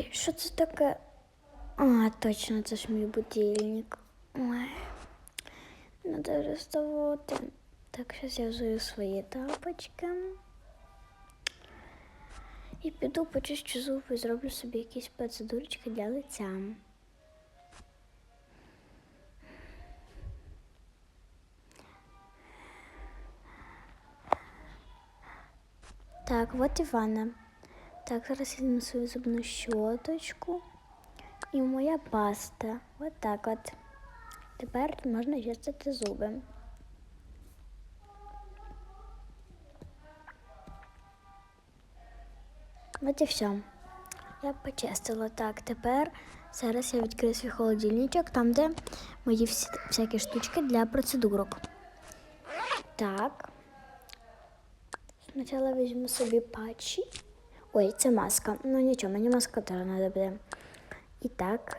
Ой, що це таке? А, точно, це ж мій будильник. Ой. Надо вже вставати. Так, зараз я взую свої тапочки. І піду почищу зуби і зроблю собі якісь процедурочки для лиця. Так, от і ванна. Так, зараз я свою зубну щоточку. І моя паста. От так от. Тепер можна чистити зуби. От і все. Я почистила. Так, тепер зараз я відкрию свій холодильничок, там, де мої всі, всякі штучки для процедурок. Так. Спочатку візьму собі патчі. Ой, це маска. Ну нічого, мені маска теж треба буде. І так.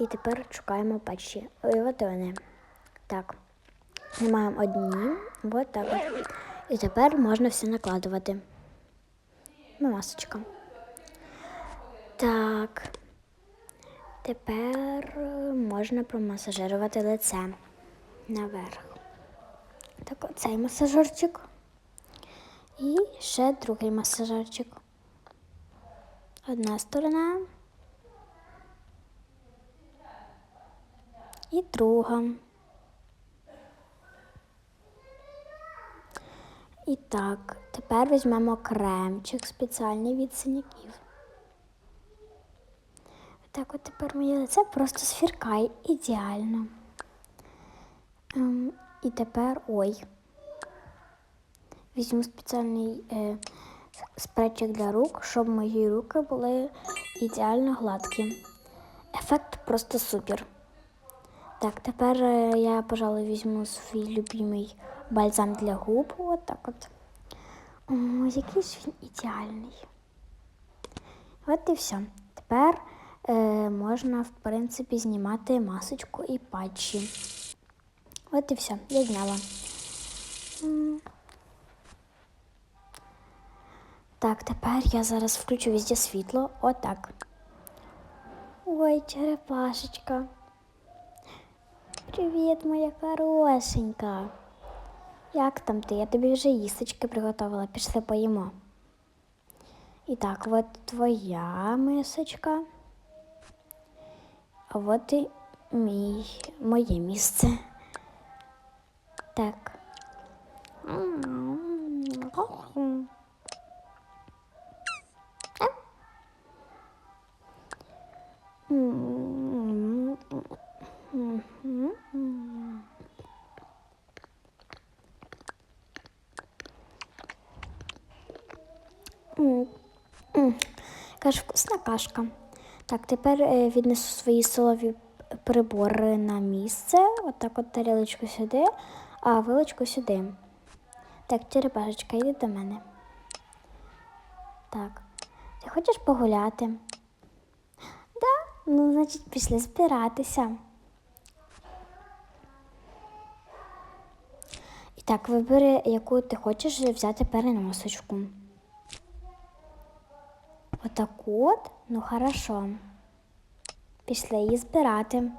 І тепер шукаємо патчі. Ой, от вони. Так. Знімаємо одні. От так от. І тепер можна все накладувати. Ну, масочка. Так. Тепер можна промасажирувати лице наверх. Так, оцей масажерчик. І ще другий масажерчик. Одна сторона. І друга. І так, тепер візьмемо кремчик спеціальний від синяків. Так, от тепер моє лице просто сфіркає ідеально. Ем, і тепер ой. Візьму спеціальний е, спрейчик для рук, щоб мої руки були ідеально гладкі. Ефект просто супер. Так, тепер е, я, пожалуй, візьму свій любимий бальзам для губ. От так от. О, який він ідеальний. От і все. Тепер е, можна, в принципі, знімати масочку і патчі. От і все, я зняла. Так, тепер я зараз включу везде світло. Отак. Ой, черепашечка. Привіт, моя хорошенька. Як там ти? Я тобі вже їсточки приготувала, пішли поїмо. І так, от твоя мисочка. А от і мій, моє місце. Так. Каже, вкусна кашка. Так, тепер е, віднесу свої столові прибори на місце. Отак от тарілочку сюди, а вилочку сюди. Так, черепашечка, йди до мене. Так. Ти хочеш погуляти? Да? Ну, значить, пішли збиратися. І так, вибери, яку ти хочеш взяти переносочку. Отаку от? Ну хорошо. Пішли її збирати.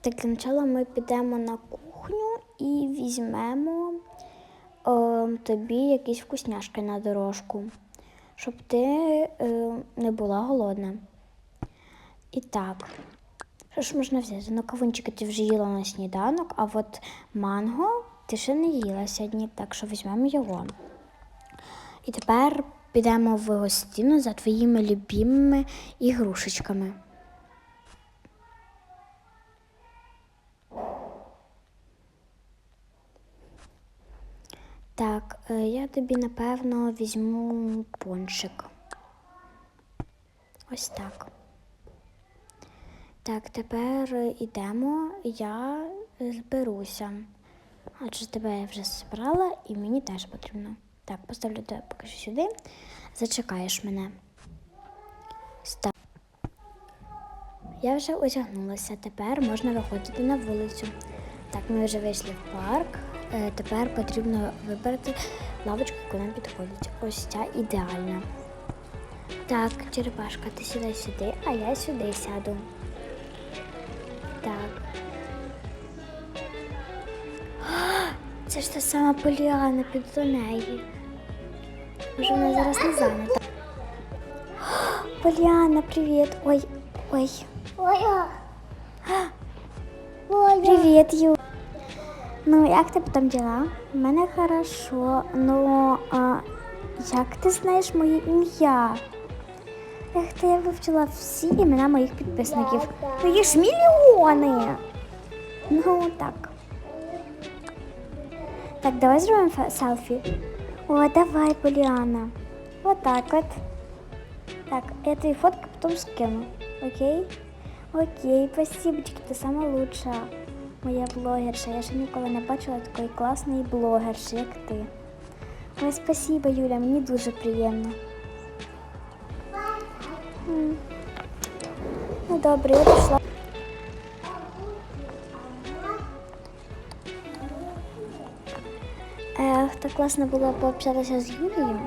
Так, для начала ми підемо на кухню і візьмемо е, тобі якісь вкусняшки на дорожку, щоб ти е, не була голодна. І так, що ж можна взяти? Ну, кавунчики ти вже їла на сніданок, а от манго ти ще не їла сьогодні, так що візьмемо його. І тепер підемо в гостину за твоїми любимими ігрушечками. Так, е, я тобі напевно візьму пончик. Ось так. Так, тепер йдемо, я зберуся. Адже тебе я вже збирала і мені теж потрібно. Так, поставлю тебе поки що сюди. Зачекаєш мене. Став. Я вже одягнулася. Тепер можна виходити на вулицю. Так, ми вже вийшли в парк. Е, Тепер потрібно вибрати лавочку, яку нам підходить. Ось ця ідеальна. Так, черепашка, ти сідай сюди, а я сюди сяду. Так. Це ж та сама Поліана, піду до неї. Може, вона зараз не зайнята. Поліана, привіт. Ой, ой. Ой, ой, Привіт, Ю. Ну, як тебе там діла? У мене хорошо. Ну, а як ти знаєш моє ім'я? Ех, ти я вивчила всі імена моїх підписників. Ну, їх ж мільйони. Ну, так. Так, давай зробимо селфі. О, давай, Поліана. Отак от. Так, я твої фотки потім скину. Окей? Окей, спасибочки, ти сама лучша. Моя блогерша. Я ще ніколи не бачила такої класної блогерші, як ти. Ой, спасибо, Юля, мені дуже приємно. Ну добре, я пішла. Так класно було пообщатися з Юлією.